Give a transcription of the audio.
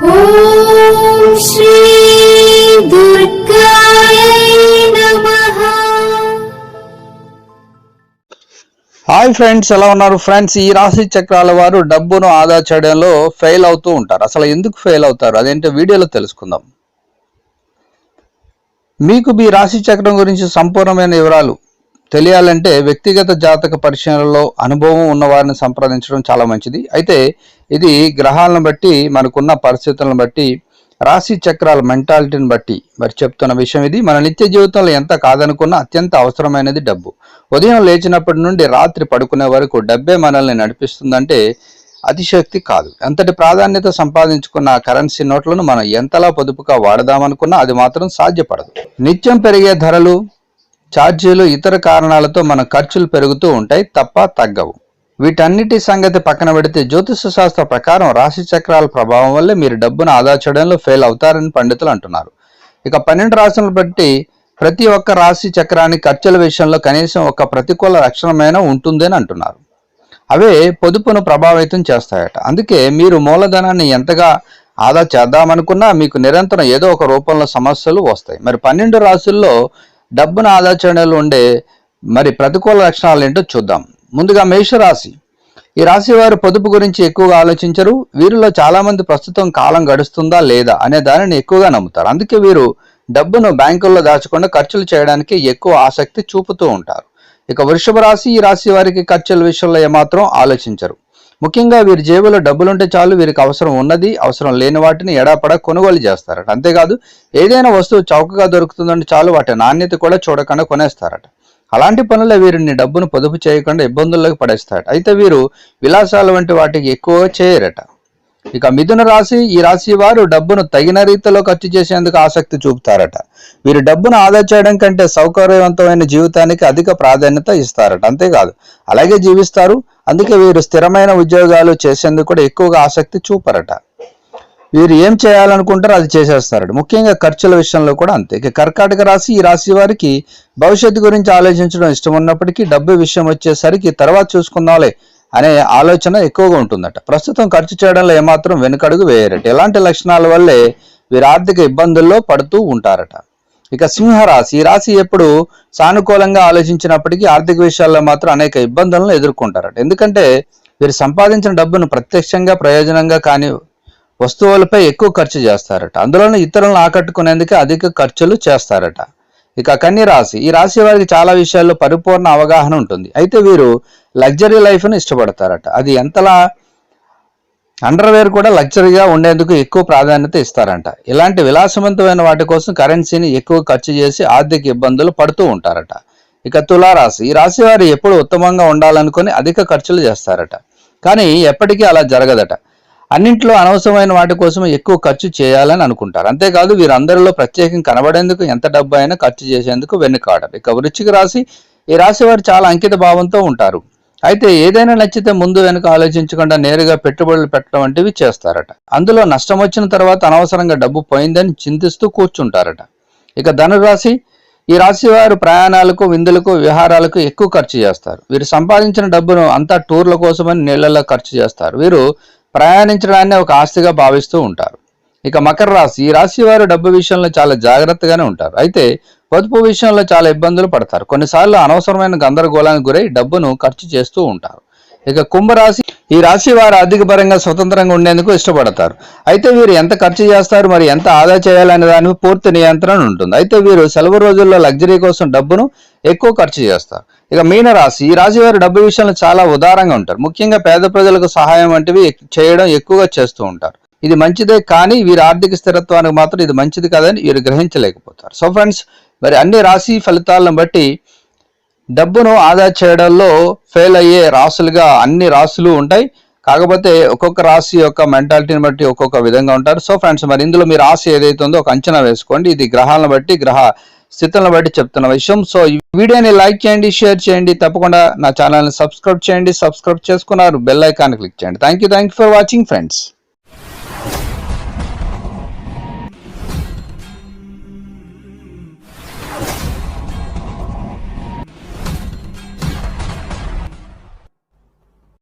Hi friends ఎలా ఉన్నారు? Friends ఈ రాశి చక్రాల వారు డబ్బును ఆదా చేయడంలో ఫెయిల్ అవుతూ ఉంటారు. అసలు ఎందుకు ఫెయిల్ అవుతారు? అదేంటో వీడియోలో తెలుసుకుందాం. మీకు మీ రాశి చక్రం గురించి సంపూర్ణమైన వివరాలు తెలియాలంటే వ్యక్తిగత జాతక పరిశీలనలో అనుభవం ఉన్న వారిని సంప్రదించడం చాలా మంచిది. అయితే ఇది గ్రహాలను బట్టి మనకున్న పరిస్థితులను బట్టి రాశి చక్రాల మెంటాలిటీని బట్టి మరి చెప్తున్న విషయం ఇది. మన నిత్య జీవితంలో ఎంత కాదనుకున్నా అత్యంత అవసరమైనది డబ్బు. ఉదయం లేచినప్పటి నుండి రాత్రి పడుకునే వరకు డబ్బే మనల్ని నడిపిస్తుందంటే అతిశక్తి కాదు. ఎంతటి ప్రాధాన్యత సంపాదించుకున్న కరెన్సీ నోట్లను మనం ఎంతలా పొదుపుగా వాడదామనుకున్నా అది మాత్రం సాధ్యపడదు. నిత్యం పెరిగే ధరలు ఛార్జీలు ఇతర కారణాలతో మన ఖర్చులు పెరుగుతూ ఉంటాయి తప్ప తగ్గవు. వీటన్నిటి సంగతి పక్కన పెడితే జ్యోతిష శాస్త్ర ప్రకారం రాశి చక్రాల ప్రభావం వల్లే మీరు డబ్బును ఆదా చేయడంలో ఫెయిల్ అవుతారని పండితులు అంటున్నారు. ఇక పన్నెండు రాశులను బట్టి ప్రతి ఒక్క రాశి చక్రానికి ఖర్చుల విషయంలో కనీసం ఒక ప్రతికూల లక్షణమైన ఉంటుందని అంటున్నారు. అవే పొదుపును ప్రభావితం చేస్తాయట. అందుకే మీరు మూలధనాన్ని ఎంతగా ఆదా చేద్దామనుకున్నా మీకు నిరంతరం ఏదో ఒక రూపంలో సమస్యలు వస్తాయి. మరి పన్నెండు రాశుల్లో డబ్బును ఆదా చేయడంలో ఉండే మరి ప్రతికూల లక్షణాలు ఏంటో చూద్దాం. ముందుగా మేషరాశి. ఈ రాశి వారు పొదుపు గురించి ఎక్కువగా ఆలోచించరు. వీరిలో చాలామంది ప్రస్తుతం కాలం గడుస్తుందా లేదా అనే దానిని ఎక్కువగా నమ్ముతారు. అందుకే వీరు డబ్బును బ్యాంకుల్లో దాచకుండా ఖర్చులు చేయడానికి ఎక్కువ ఆసక్తి చూపుతూ ఉంటారు. ఇక వృషభ రాశి ఈ రాశి వారికి ఖర్చుల విషయంలో ఏమాత్రం ఆలోచించరు. ముఖ్యంగా వీరి జేబులో డబ్బులుంటే చాలు వీరికి అవసరం ఉన్నది అవసరం లేని వాటిని ఎడాపడా కొనుగోలు చేస్తారట. అంతేకాదు ఏదైనా వస్తువు చౌకగా దొరుకుతుందంటే చాలు వాటి నాణ్యత కూడా చూడకుండా కొనేస్తారట. అలాంటి పనుల వీరిని డబ్బును పొదుపు చేయకుండా ఇబ్బందుల్లోకి పడేస్తారట. అయితే వీరు విలాసాలు వంటి వాటికి ఎక్కువ చేయరట. ఇక మిథున రాశి ఈ రాశి వారు డబ్బును తగిన రీతిలో ఖర్చు చేసేందుకు ఆసక్తి చూపుతారట. వీరు డబ్బును ఆదా చేయడం కంటే సౌకర్యవంతమైన జీవితానికి అధిక ప్రాధాన్యత ఇస్తారట. అంతేకాదు అలాగే జీవిస్తారు. అందుకే వీరు స్థిరమైన ఉద్యోగాలు చేసేందుకు కూడా ఎక్కువగా ఆసక్తి చూపరట. వీరు ఏం చేయాలనుకుంటారో అది చేసేస్తారట. ముఖ్యంగా ఖర్చుల విషయంలో కూడా అంతే. ఇక కర్కాటక రాశి ఈ రాశి వారికి భవిష్యత్తు గురించి ఆలోచించడం ఇష్టం ఉన్నప్పటికీ డబ్బు విషయం వచ్చేసరికి తర్వాత చూసుకుందాంలే. అనే ఆలోచన ఎక్కువగా ఉంటుందట. ప్రస్తుతం ఖర్చు చేయడంలో ఏమాత్రం వెనుకడుగు వేయరట. ఎలాంటి లక్షణాల వల్లే వీరు ఆర్థిక ఇబ్బందుల్లో పడుతూ ఉంటారట. ఇక సింహరాశి ఈ రాశి ఎప్పుడు సానుకూలంగా ఆలోచించినప్పటికీ ఆర్థిక విషయాల్లో మాత్రం అనేక ఇబ్బందులను ఎదుర్కొంటారట. ఎందుకంటే వీరు సంపాదించిన డబ్బును ప్రత్యక్షంగా ప్రయోజనంగా కాని వస్తువులపై ఎక్కువ ఖర్చు చేస్తారట. అందులోనూ ఇతరులను ఆకట్టుకునేందుకు అధిక ఖర్చులు చేస్తారట. ఇక కన్య రాశి. ఈ రాశి వారికి చాలా విషయాల్లో పరిపూర్ణ అవగాహన ఉంటుంది. అయితే వీరు లగ్జరీ లైఫ్ను ఇష్టపడతారట. అది ఎంతలా అండర్వేర్ కూడా లగ్జరీగా ఉండేందుకు ఎక్కువ ప్రాధాన్యత ఇస్తారంట. ఇలాంటి విలాసవంతమైన వాటి కోసం కరెన్సీని ఎక్కువ ఖర్చు చేసి ఆర్థిక ఇబ్బందులు పడుతూ ఉంటారట. ఇక తులారాశి. ఈ రాశి వారు ఎప్పుడు ఉత్తమంగా ఉండాలనుకుని అధిక ఖర్చులు చేస్తారట. కానీ ఎప్పటికీ అలా జరగదట. అన్నింట్లో అనవసరమైన వాటి కోసం ఎక్కువ ఖర్చు చేయాలని అనుకుంటారు. అంతేకాదు వీరందరిలో ప్రత్యేకం కనబడేందుకు ఎంత డబ్బు అయినా ఖర్చు చేసేందుకు వెనుకాడరు ఇక వృచ్చిక రాశి ఈ రాశి వారు చాలా అంకిత భావంతో ఉంటారు. అయితే ఏదైనా నచ్చితే ముందు వెనుక ఆలోచించకుండా నేరుగా పెట్టుబడులు పెట్టడం వంటివి చేస్తారట. అందులో నష్టం వచ్చిన తర్వాత అనవసరంగా డబ్బు పోయిందని చింతిస్తూ కూర్చుంటారట. ఇక ధనురాశి ఈ రాశి వారు ప్రయాణాలకు విందులకు విహారాలకు ఎక్కువ ఖర్చు చేస్తారు. వీరు సంపాదించిన డబ్బును అంతా టూర్ల కోసమని నీళ్ళలో ఖర్చు చేస్తారు. వీరు ప్రయాణించడాన్ని ఒక ఆస్తిగా భావిస్తూ ఉంటారు. ఇక మకర రాశి ఈ రాశి వారు డబ్బు విషయంలో చాలా జాగ్రత్తగానే ఉంటారు. అయితే పొదుపు విషయంలో చాలా ఇబ్బందులు పడతారు. కొన్నిసార్లు అనవసరమైన గందరగోళానికి గురై డబ్బును ఖర్చు చేస్తూ ఉంటారు. ఇక కుంభరాశి ఈ రాశి వారు ఆర్థిక పరంగా స్వతంత్రంగా ఉండేందుకు ఇష్టపడతారు. అయితే వీరు ఎంత ఖర్చు చేస్తారు మరి ఎంత ఆదా చేయాలనే దానిపై పూర్తి నియంత్రణ ఉంటుంది. అయితే వీరు సెలవు రోజుల్లో లగ్జరీ కోసం డబ్బును ఎక్కువ ఖర్చు చేస్తారు. ఇక మీనరాశి ఈ రాశి వారు డబ్బు విషయంలో చాలా ఉదారంగా ఉంటారు. ముఖ్యంగా పేద ప్రజలకు సహాయం వంటివి చేయడం ఎక్కువగా చేస్తూ ఉంటారు. ఇది మంచిదే కానీ వీరి ఆర్థిక స్థిరత్వానికి మాత్రం ఇది మంచిది కాదని వీరు గ్రహించలేకపోతారు. సో ఫ్రెండ్స్ మరి అన్ని రాశి ఫలితాలను బట్టి డబ్బును ఆదా చేయడంలో ఫెయిల్ అయ్యే రాసులుగా అన్ని రాసులు ఉంటాయి. కాకపోతే ఒక్కొక్క రాశి యొక్క మెంటాలిటీని బట్టి ఒక్కొక్క విధంగా ఉంటారు. సో ఫ్రెండ్స్ మరి ఇందులో మీ రాశి ఏదైతే ఉందో ఒక అంచనా వేసుకోండి. ఇది గ్రహాలను బట్టి గ్రహ స్థితులను బట్టి చెప్తున్న విషయం. సో ఈ వీడియోని లైక్ చేయండి షేర్ చేయండి. తప్పకుండా నా ఛానల్ని సబ్స్క్రైబ్ చేయండి. సబ్స్క్రైబ్ చేసుకున్నారు బెల్ ఐకాన్ క్లిక్ చేయండి. Thank you thank you for watching friends.